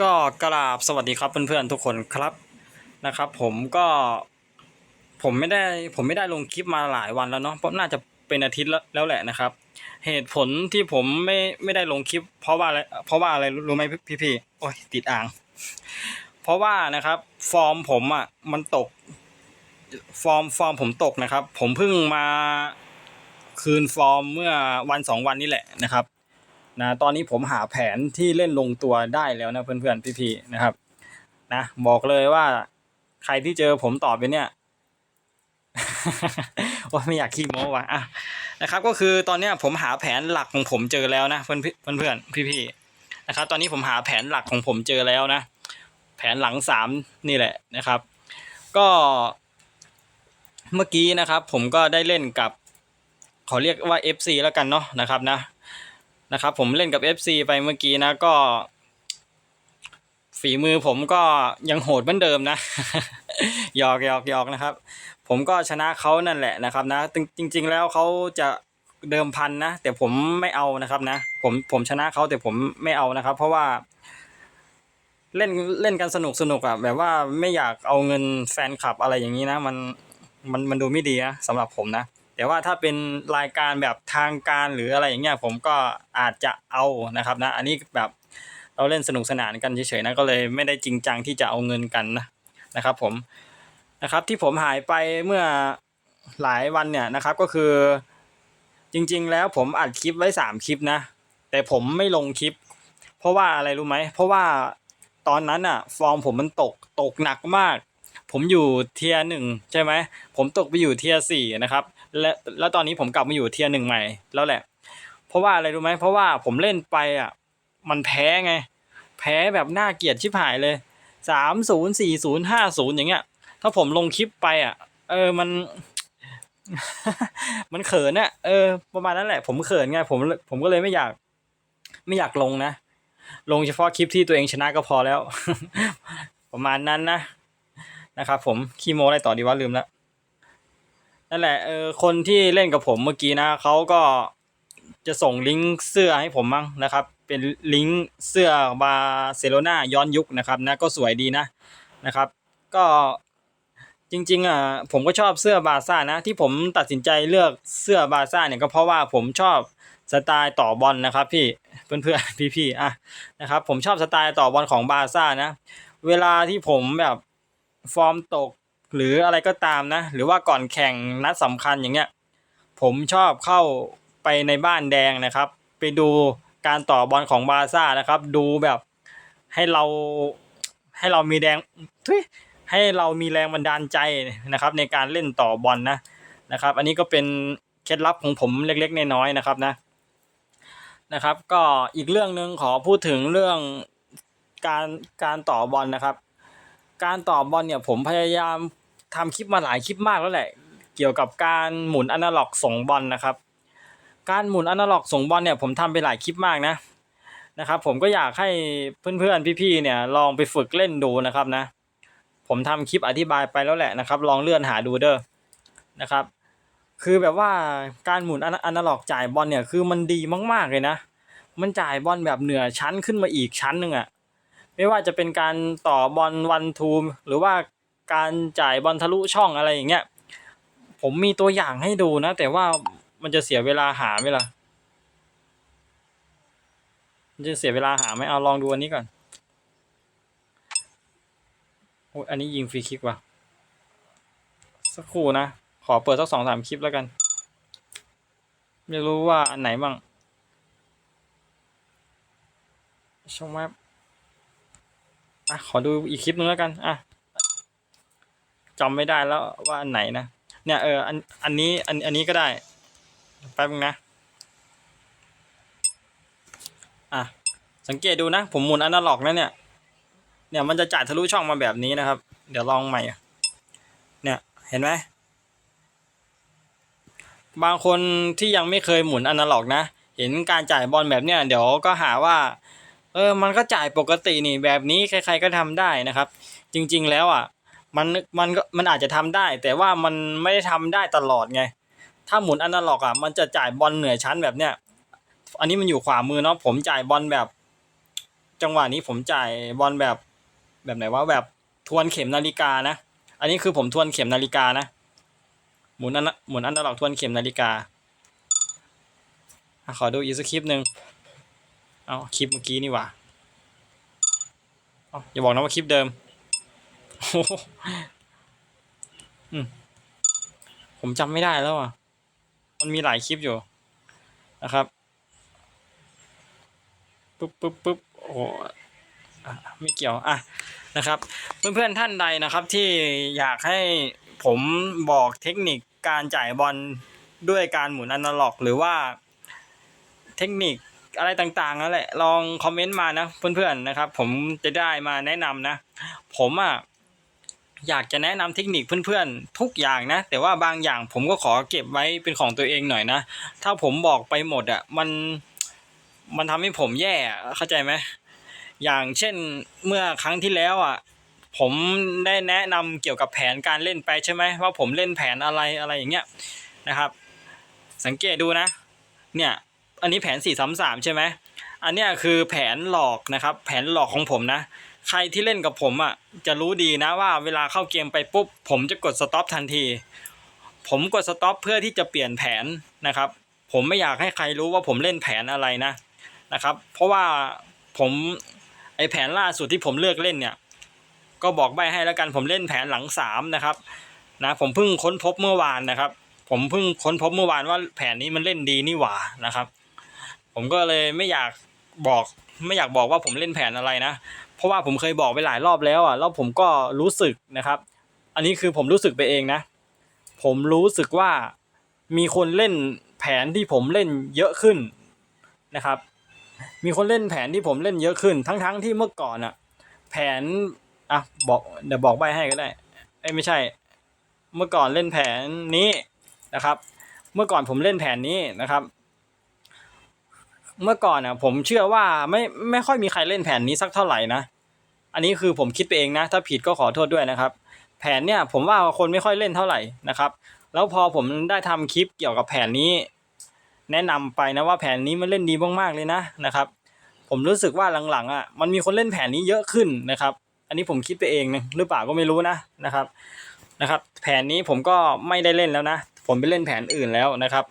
ก็กราบสวัสดีครับเพื่อนๆทุกคนครับนะครับ ผมก็ผมไม่ได้ผมไม่ได้ลงคลิปมาหลายวันแล้วเนาะเพราะน่าจะเป็นอาทิตย์แล้วแหละนะครับ เหตุผลที่ผมไม่ไม่ได้ลงคลิป เพราะว่าอะไรเพราะว่าอะไรรู้ไหมพี่พี่ๆโอ้ยติดอ่าง เพราะว่านะครับ ฟอร์มผมอะมันตก ฟอร์มฟอร์มผมตกนะครับ ผมเพิ่งมาคืนฟอร์มเมื่อวันสองวันนี้แหละนะครับ นะตอนนี้ผมหาแผนที่เล่นลงตัวได้แล้วนะเพื่อนๆพี่ๆนะครับ นะบอกเลยว่าใครที่เจอผมตอบไปเนี่ยว่าไม่อยากขี้โม้ว่ะอะนะครับ ก็คือตอนเนี้ยผมหาแผนหลักของผมเจอแล้วนะเพื่อนเพื่อนพี่ๆนะครับ ตอนนี้ผมหาแผนหลักของผมเจอแล้วนะแผนหลังสามนี่แหละนะครับ ก็เมื่อกี้นะครับ ผมก็ได้เล่นกับขอเรียกว่า FC แล้วกันเนาะนะครับนะ นะครับผมเล่นกับ FC ไปเมื่อกี้นะก็ ฝีมือผมก็ยังโหดเหมือนเดิมนะหยอกหยอกหยอกนะครับ ผมก็ชนะเขานั่นแหละนะครับนะจริง ๆ แล้วเขาจะเดิมพันนะแต่ผมไม่เอานะครับนะ ผมผมชนะเขาแต่ผมไม่เอานะครับ เพราะว่า เล่นเล่นกันสนุกสนุกอะแบบว่าไม่อยากเอาเงินแฟนคลับอะไรอย่างนี้นะ มันมันมันดูไม่ดีนะสำหรับผมนะ แต่ว่าถ้าเป็นรายการแบบทางการหรืออะไรอย่างเงี้ยผมก็อาจจะเอานะครับนะ อันนี้แบบเราเล่นสนุกสนานกันเฉยๆนะก็เลยไม่ได้จริงจังที่จะเอาเงินกันนะนะครับผมนะครับที่ผมหายไปเมื่อหลายวันเนี่ยนะครับก็คือ จริงๆแล้วผมอัดคลิปไว้สามคลิปนะ แต่ผมไม่ลงคลิป เพราะว่าอะไรรู้ไหม เพราะว่าตอนนั้นอะฟอร์มผมมันตกตกหนักมาก ผมอยู่เทียหนึ่งใช่ไหมผมตกไปอยู่เทียสี่นะครับ และแล้วตอนนี้ผมกลับมาอยู่เทียร์หนึ่งใหม่ แล้วแหละ เพราะว่าอะไรรู้ไหมเพราะว่าผมเล่นไปอะ มันแพ้ไง แพ้แบบน่าเกลียดชิบหายเลยสามศูนย์สี่ศูนย์ห้าศูนย์อย่างเงี้ย ถ้าผมลงคลิปไปอะ เออมัน มันเขินอะเออ ประมาณนั้นแหละ ผมเขินไงผมผมก็เลยไม่อยาก ไม่อยากลงนะลงเฉพาะคลิปที่ตัวเองชนะก็พอแล้ว ประมาณนั้นนะนะครับผมขี้โมอะไรต่อดีวะลืมแล้ว นั่นแหละเออคนที่เล่นกับผมเมื่อกี้นะเขาก็จะส่งลิงก์เสื้อให้ผมมั้งนะครับ เป็นลิงก์เสื้อบาร์เซโลนาย้อนยุคนะครับนะก็สวยดีนะนะครับ ก็จริงๆอะผมก็ชอบเสื้อบาร์ซ่านะ ที่ผมตัดสินใจเลือกเสื้อบาร์ซ่าเนี่ยก็เพราะว่าผมชอบสไตล์ต่อบอลนะครับพี่เพื่อนๆพี่ๆอะนะครับ ผมชอบสไตล์ต่อบอลของบาร์ซ่านะ เวลาที่ผมแบบฟอร์มตก หรืออะไรก็ตามนะ หรือว่าก่อนแข่งนัดสำคัญอย่างเงี้ย ผมชอบเข้าไปในบ้านแดงนะครับ ไปดูการต่อบอลของบาร์ซ่านะครับ ดูแบบให้เราให้เรามีแรงทุยให้เรามีแรงบันดาลใจนะครับ ในการเล่นต่อบอลนะนะครับ อันนี้ก็เป็นเคล็ดลับของผมเล็กๆน้อยๆนะครับนะนะครับ ก็อีกเรื่องหนึ่งขอพูดถึงเรื่องการการต่อบอลนะครับ การต่อบอลเนี่ยผมพยายาม ทำคลิปมาหลายคลิปมากแล้วแหละ เกี่ยวกับการหมุนอนาล็อกส่งบอลนะครับ การหมุนอนาล็อกส่งบอลเนี่ยผมทำไปหลายคลิปมากนะนะครับผมก็อยากให้เพื่อนๆพี่ๆเนี่ยลองไปฝึกเล่นดูนะครับนะ ผมทำคลิปอธิบายไปแล้วแหละนะครับ ลองเลื่อนหาดูเด้อนะครับ คือแบบว่าการหมุนอนาล็อกจ่ายบอลเนี่ยคือมันดีมากๆเลยนะ มันจ่ายบอลแบบเหนือชั้นขึ้นมาอีกชั้นหนึ่งอะไม่ว่าจะเป็นการต่อบอลวันทูมหรือว่า การจ่ายบอลทะลุช่องอะไรอย่างเงี้ย ผมมีตัวอย่างให้ดูนะ แต่ว่ามันจะเสียเวลาหาไหมล่ะมันจะเสียเวลาหาไหมเอาลองดูอันนี้ก่อนโอ้ยอันนี้ยิงฟรีคิกว่ะ สักครู่นะ ขอเปิดสักสองสามคลิปแล้วกัน ไม่รู้ว่าอันไหนบ้างช่องแมปอะ ขอดูอีกคลิปนึงแล้วกัน อะ จำไม่ได้แล้วว่าอันไหนนะ เนี่ยเอออันอันนี้อันอันนี้ก็ได้ แป๊บนึงนะ อะ สังเกตดูนะ ผมหมุนอนาล็อกนะเนี่ย เนี่ยมันจะจ่ายทะลุช่องมาแบบนี้นะครับ เดี๋ยวลองใหม่ เนี่ยเห็นไหม บางคนที่ยังไม่เคยหมุนอนาล็อกนะ เห็นการจ่ายบอลแบบเนี้ยเดี๋ยวก็หาว่าเออ มันก็จ่ายปกตินี่แบบนี้ใครๆก็ทำได้นะครับ จริงๆแล้วอะ มันมันก็มันอาจจะทำได้ แต่ว่ามันไม่ได้ทำได้ตลอดไง ถ้าหมุนอนาล็อกอะมันจะจ่ายบอลเหนือชั้นแบบเนี้ยอันนี้มันอยู่ขวามือเนาะผมจ่ายบอลแบบ จังหวะนี้ผมจ่ายบอลแบบแบบไหนว่าแบบทวนเข็มนาฬิกานะ อันนี้คือผมทวนเข็มนาฬิกานะ หมุนอันหมุนอันตลอกทวนเข็มนาฬิกาขอดูอีกสักคลิปหนึ่งเอาคลิปเมื่อกี้นี่ว่าออย่าบอกนะว่าคลิปเดิม อ้โหอืมผมจำไม่ได้แล้วอะ มันมีหลายคลิปอยู่นะครับ ปุ๊บปุ๊บปุ๊บโอ้โหอะไม่เกี่ยว อะ นะครับ เพื่อนๆท่านใดนะครับ ที่อยากให้ผมบอกเทคนิคการจ่ายบอลด้วยการหมุนอนาล็อก หรือว่าเทคนิคอะไรต่างๆนั่นแหละ ลองคอมเมนต์มานะเพื่อนๆนะครับ ผมจะได้มาแนะนำนะ ผมอะ อยากจะแนะนำเทคนิคเพื่อนๆ ทุกอย่างนะ แต่ว่าบางอย่างผมก็ขอเก็บไว้เป็นของตัวเองหน่อยนะ ถ้าผมบอกไปหมดอะมันมันทำให้ผมแย่เข้าใจไหมอย่างเช่นเมื่อครั้งที่แล้วอะผมได้แนะนำเกี่ยวกับแผนการเล่นไปใช่ไหมว่าผมเล่นแผนอะไรอะไรอย่างเงี้ยนะครับ สังเกตดูนะ เนี่ยอันนี้แผน4 3 3ใช่ไหมอันเนี้ยคือแผนหลอกนะครับ แผนหลอกของผมนะ ใครที่เล่นกับผมอะจะรู้ดีนะว่าเวลาเข้าเกมไปปุ๊บ ผมจะกดสต็อปทันที ผมกดสต็อปเพื่อที่จะเปลี่ยนแผนนะครับ ผมไม่อยากให้ใครรู้ว่าผมเล่นแผนอะไรนะนะครับ เพราะว่าผมไอแผนล่าสุดที่ผมเลือกเล่นเนี่ย ก็บอกใบให้แล้วกันผมเล่นแผนหลังสามนะครับนะผมเพิ่งค้นพบเมื่อวานนะครับ ผมเพิ่งค้นพบเมื่อวานว่าแผนนี้มันเล่นดีนี่หว่านะครับ ผมก็เลยไม่อยากบอกไม่อยากบอกว่าผมเล่นแผนอะไรนะ เพราะว่าผมเคยบอกไปหลายรอบแล้วอะแล้วผมก็รู้สึกนะครับ อันนี้คือผมรู้สึกไปเองนะ ผมรู้สึกว่ามีคนเล่นแผนที่ผมเล่นเยอะขึ้นนะครับ มีคนเล่นแผนที่ผมเล่นเยอะขึ้น ทั้งๆที่เมื่อก่อนอะ แผนอะบอกเดี๋ยวบอกใบให้ก็ได้เอ้ไม่ใช่ เมื่อก่อนเล่นแผนนี้นะครับ เมื่อก่อนผมเล่นแผนนี้นะครับ เมื่อก่อนอะผมเชื่อว่าไม่ไม่ค่อยมีใครเล่นแผนนี้สักเท่าไหร่นะ อันนี้คือผมคิดไปเองนะ ถ้าผิดก็ขอโทษด้วยนะครับ แผนเนี่ยผมว่าคนไม่ค่อยเล่นเท่าไหร่นะครับ แล้วพอผมได้ทำคลิปเกี่ยวกับแผนนี้ แนะนำไปนะว่าแผนนี้มันเล่นดีมากๆเลยนะนะครับ ผมรู้สึกว่าหลังๆอะมันมีคนเล่นแผนนี้เยอะขึ้นนะครับ อันนี้ผมคิดไปเองนะหรือเปล่าก็ไม่รู้นะนะครับนะครับ แผนนี้ผมก็ไม่ได้เล่นแล้วนะ ผมไปเล่นแผนอื่นแล้วนะครับ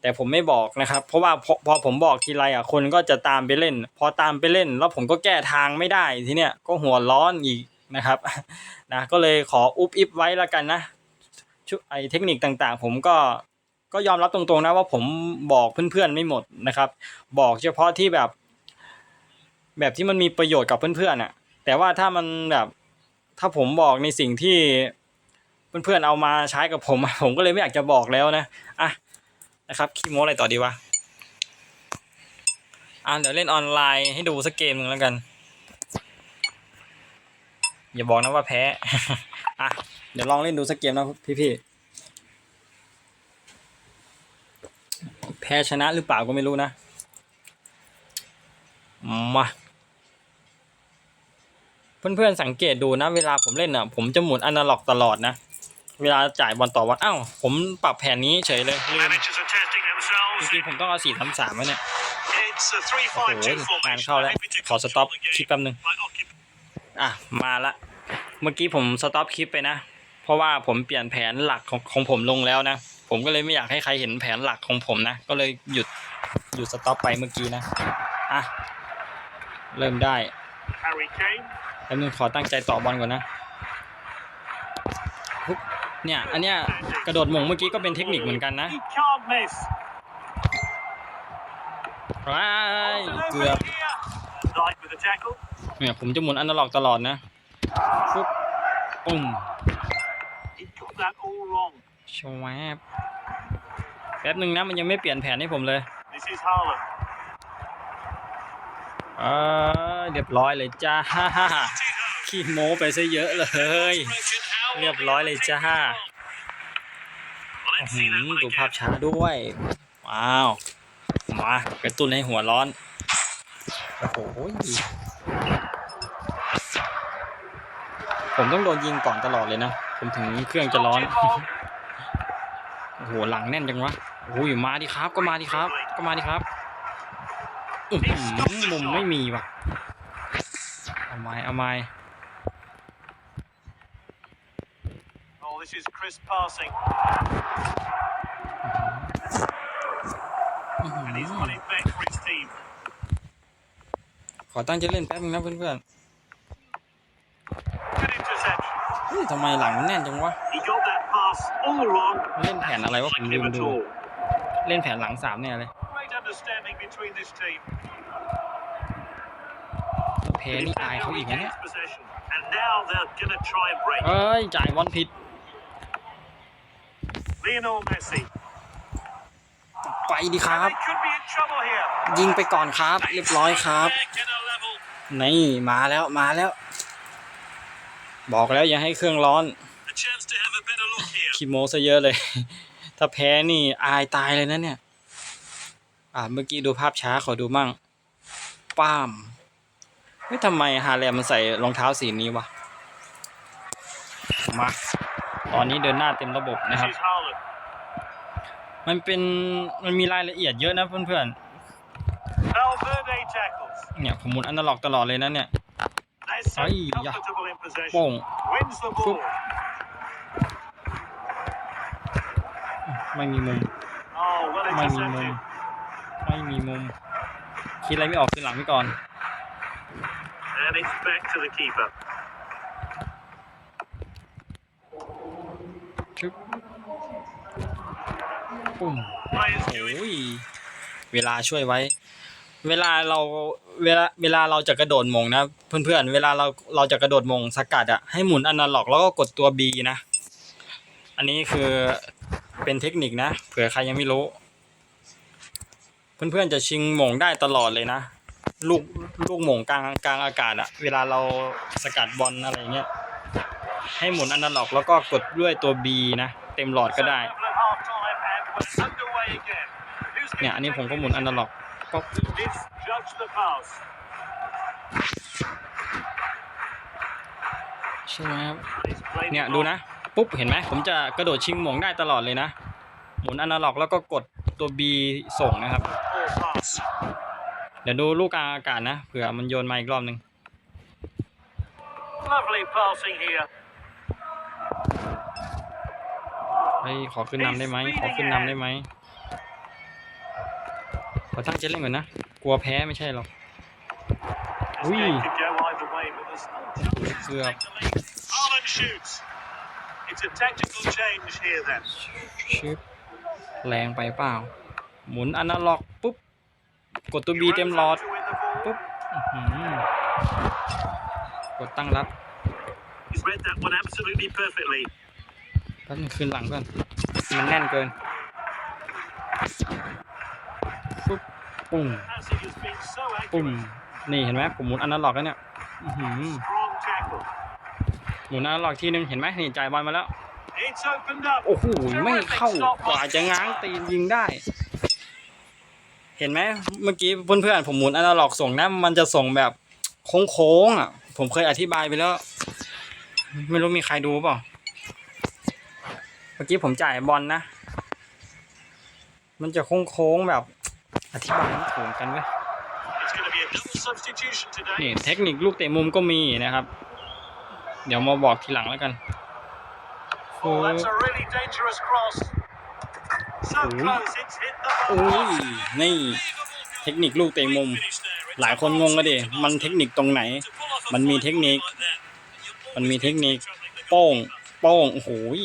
แต่ผมไม่บอกนะครับ เพราะว่าพอพอผมบอกทีไรอะคนก็จะตามไปเล่น พอตามไปเล่น แล้วผมก็แก้ทางไม่ได้ทีเนี้ยก็หัวร้อนอีกนะครับนะก็เลยขออุบอิบไว้แล้วกันนะชุไอเทคนิคต่างๆ ผมก็ก็ยอมรับตรงๆนะว่าผมบอกเพื่อนๆไม่หมดนะครับ บอกเฉพาะที่แบบ แบบที่มันมีประโยชน์กับเพื่อนๆอะ แต่ว่าถ้ามันแบบถ้าผมบอกในสิ่งที่เพื่อนๆเอามาใช้กับผม ผมก็เลยไม่อยากจะบอกแล้วนะอะ นะครับคีโมอะไรต่อดีวะอะเดี๋ยวเล่นออนไลน์ให้ดูสักเกมหนึ่งแล้วกัน อย่าบอกนะว่าแพ้อะเดี๋ยวลองเล่นดูสักเกมนะพี่ๆแพ้ชนะหรือเปล่าก็ไม่รู้นะ มา เพื่อนๆสังเกตดูนะ เวลาผมเล่นอะ ผมจะหมุนอนาล็อกตลอดนะ เวลาจ่ายบอลต่อวันอ้าวผมปรับแผนนี้เฉยเลยลืม จ themselves. ริงๆผมต้องเอาสี่ทำสามไว้เนี่ย It's a โอ้โห3-5-2งาน formation. เข้าแล้ว Happy to ขอสต็อป control the คลิป game แป๊บนึง by occupying อะ มาละ เมื่อกี้ผมสต็อปคลิปไปนะ เพราะว่าผมเปลี่ยนแผนหลักของของผมลงแล้วนะ ผมก็เลยไม่อยากให้ใครเห็นแผนหลักของผมนะ ก็เลยหยุดหยุดสต็อปไปเมื่อกี้นะ อะ เริ่มได้ Harry Kane. แล้วนึงขอตั้งใจต่อบอลก่อนนะปุ๊บเนี่ย อันเนี้ยกระโดดหมงเมื่อกี้ก็เป็นเทคนิคเหมือนกันนะ He can't miss. ว้ายเกือบ Light with the tackle. เนี่ยผมจะหมุนอนาล็อกตลอดนะปุ๊บปุ้ม He got that all wrong. ชวบแป๊บหนึ่งนะมันยังไม่เปลี่ยนแผนให้ผมเลย This is Haaland. เออเรียบร้อยเลยจ้าฮ่าฮ่าฮ่าขี้โม้ไปซะเยอะเลย เรียบร้อยเลยจ้า Well, อื้อ let's หื see อ that one ดูภาพ again. ช้าด้วย ว้าว มากระตุ้นให้หัวร้อน โอ้โห ผมต้องโดนยิงก่อนตลอดเลยนะ ผมถึงเครื่องจะร้อน Not too long. โอ้โห หลังแน่นจังวะโอ้ยมาดิครับ ก็มาดิครับ ก็มาดิครับอื้อหือมุมไม่มีว่ะไม้เอาไม้ Oh, this is crisp passing. ขอตั้งใจเล่นแป๊บนึงนะเพื่อนๆเฮ้ยทำไมหลังแน่นจังวะ เล่นแผนอะไรวะผมลืมดู เล่นแผนหลังสามเนี่ยเลยเพนี่อายเขาอีกนะเนี่ยเอ้ย จ่ายบอลผิด Lionel Messi ไปดีค And รับ they could be in trouble here. ยิงไปก่อนครับ เรียบร้อยครับ Back in a level. นี่มาแล้วมาแล้ว บอกแล้วอย่าให้เครื่องร้อน A chance to have a better look here. คิโมซะเยอะเลย ถ้าแพ้นี่อายตายเลยนะเนี่ย อ่าเมื่อกี้ดูภาพช้าขอดูมั่ง ป้ามเฮ้ยทำไมฮาแลมมันใส่รองเท้าสีนี้วะ มา ตอนนี้เดินหน้าเต็มระบบนะ This ครับ is Haaland. มันเป็นมันมีรายละเอียดเยอะนะเพื่อน Valverde tackles. ๆเนี่ยผมหมุนอนาล็อกตลอดเลยนะเนี่ย Nice and Ay, yeah. comfortable in possession. โป้ง Wins the ball. ไม่มีมุม Oh, well ไม่มีมุม intercepted. ไม่มีมุมคิดอะไรไม่ออกคือหลังไปก่อน ปุ่มโอ้ยเวลาช่วยไว้ เวลาเราเวลาเวลาเราจะกระโดดมงนะ เพื่อนๆเวลาเราเราจะกระโดดมงสกัดอะให้หมุนอนาล็อกแล้วก็กดตัว B นะ อันนี้คือเป็นเทคนิคนะ เผื่อใครยังไม่รู้ เพื่อนๆจะชิงมงได้ตลอดเลยนะลูกลูกหมงกลางกลางอากาศอะเวลาเราสกัดบอลอะไรเงี้ยให้หมุนอนาล็อกแล้วก็กดด้วยตัว B นะ เต็มหลอดก็ได้ เนี่ยอันนี้ผมก็หมุนอันาล็อกก็ใช่ไหมครับเนี่ยดูนะ ปุ๊บเห็นไหมผมจะกระโดดชิงหมงได้ตลอดเลยนะ หมุนอนาล็อกแล้วก็กดตัว B ส่งนะครับ เดี๋ยวดูลูกกลางอากาศนะเผื่อมันโยนมาอีกรอบหนึ่ง Lovely passing here. เฮ้ยขอขึ้นนำได้ไหมขอขึ้นนำได้ไหมขอตั้งใจเล่นก่อนนะ กลัวแพ้ไม่ใช่หรอก This Ui. game could go either way, but there's no chance to Good. take the lead. Haaland shoots. It's a tactical change here then. ชึบแรงไปเปล่า หมุนอนาล็อกปุ๊บ กดตัว B เต็มหลอด To win the ball. ปุ๊บอื้อหือกดตั้งรับ He's read that one absolutely perfectly. แป๊บนึงคืนหลังก่อนมันแน่นเกินปุ๊บปุ้ง Passing has been so ปุ้มนี่เห็นไหมผมหมุนอนาล็อกแล้วเนี่ยหือ Strong tackle. หมุนอนาล็อกทีนึงเห็นไหมนี่จ่ายบอลมาแล้วโอ้โหไม่เข้ากว่าจะง้างตีนยิงได้ เห็นไหมเมื่อกี้เพื่อนๆผมหมุนอนาล็อกส่งนะมันจะส่งแบบโค้งๆอะ ผมเคยอธิบายไปแล้ว ไม่รู้มีใครดูเปล่า มื่อกี้ผมจ่ายบอลนะ มันจะโค้งๆแบบอธิบายไม่ถูกกันเว้ยนี่เทคนิคลูกเตะมุมก็มีนะครับ เดี๋ยวมาบอกทีหลังแล้วกันโอ้ยนี่ เทคนิคลูกเตะมุม หลายคนงงกันดิมันเทคนิคตรงไหน มันมีเทคนิค มันมีเทคนิค โป้ง โป้ง โอ้ย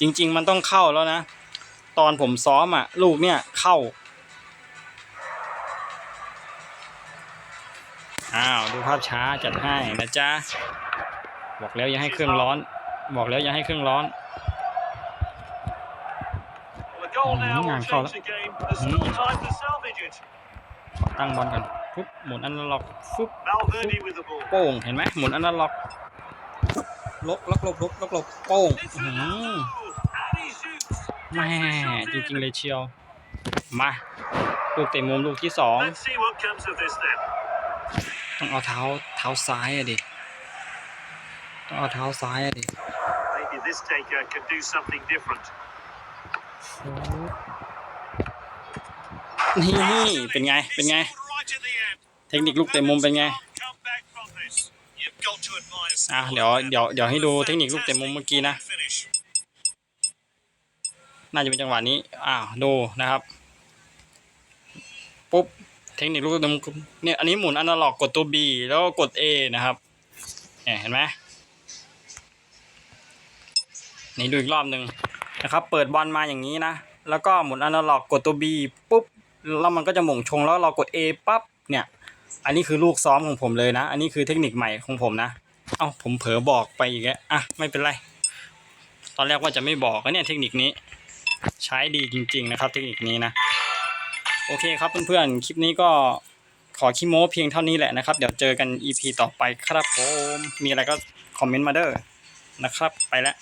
จริง ๆ มันต้องเข้าแล้วนะ ตอนผมซ้อมอะ ลูกเนี่ยเข้า อ้าว ดูภาพช้าจัดให้นะจ๊ะ บอกแล้วอย่าให้เครื่องร้อน บอกแล้วอย่าให้เครื่องร้อน Well, the goal Mm, now will ngang change khó the game. There's still Mm. time to salvage it. ตั้งบอลก่อนฟุ๊บหมุนอันล็อกฟุ๊บโป้งเห็นไหมหมุนอันล็อกลบลบลบลบลบลบโป้ง แม่จริงๆเลยเชียว มาลูกเตะมุมลูกที่สอง Let's see what comes of this then. ต้องเอาเท้าเท้าซ้ายอะดิต้องเอาเท้าซ้ายอะดิ Maybe this taker can do something different. นี่เป็นไง เป็นไง Right at the end. เทคนิคลูกเตะมุมเป็นไง Come back from this. You've got to admire อะ skill เดี๋ยว there. เดี๋ยวเดี๋ยวให้ดูเทคนิคลูกเตะมุมเมื่อกี้นะ Fantastic finish. น่าจะเป็นจังหวะนี้ อ้าวดูนะครับ ปุ๊บ เทคนิคลูกเตะมุมเนี่ยอันนี้หมุนอนาล็อกกดตัว B แล้วก็กด A นะครับเนี่ยเห็นไหมนี่ดูอีกรอบหนึ่งนะครับ เปิดบอลมาอย่างนี้นะ แล้วก็หมุนอนาล็อกกดตัว B ปุ๊บ แล้วมันก็จะหม่งชงแล้วเรากด A ปั๊บ เนี่ย อันนี้คือลูกซ้อมของผมเลยนะ อันนี้คือเทคนิคใหม่ของผมนะ เอ้า ผมเผลอบอกไปอีกแล้วอะ ไม่เป็นไร ตอนแรกว่าจะไม่บอกก็เนี่ยเทคนิคนี้ ใช้ดีจริง ๆ นะครับ เทคนิคนี้นะ โอเคครับเพื่อนๆ คลิปนี้ก็ขอขี้โม้เพียงเท่านี้แหละนะครับ เดี๋ยวเจอกัน EP ต่อไปครับผม มีอะไรก็คอมเมนต์มาเด้อนะครับ ไปแล้ว